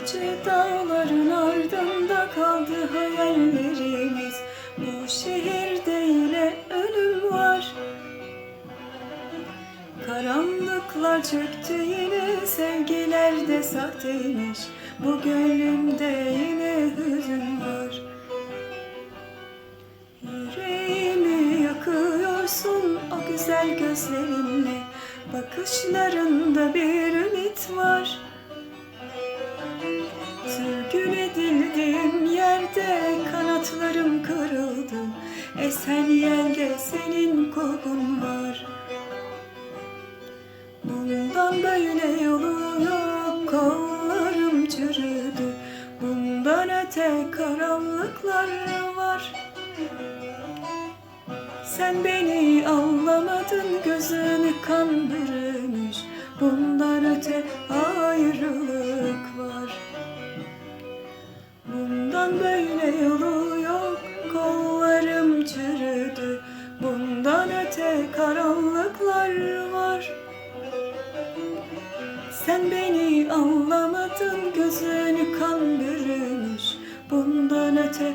Nice dağların ardında kaldı hayallerimiz. Bu şehirde yine ölüm var. Karanlıklar çöktü yine sevgiler de sahteymiş Bu gönlümde yine hüzün var. Yüreğimi yakıyorsun o güzel gözlerinle. Bakışlarında bir ümit var. Sürgün edildiğim yerde kanatlarım kırıldı. Esen yelde senin kokun var. Bundan böyle yolu yok kollarım çürüdü. Bundan öte karanlıklar var. Sen beni anlamadın gözünü kan bürümüş. Bundan öte ayrılık var öte karanlıklar var. Sen beni anlamadın gözünü kan bürümüş Bundan öte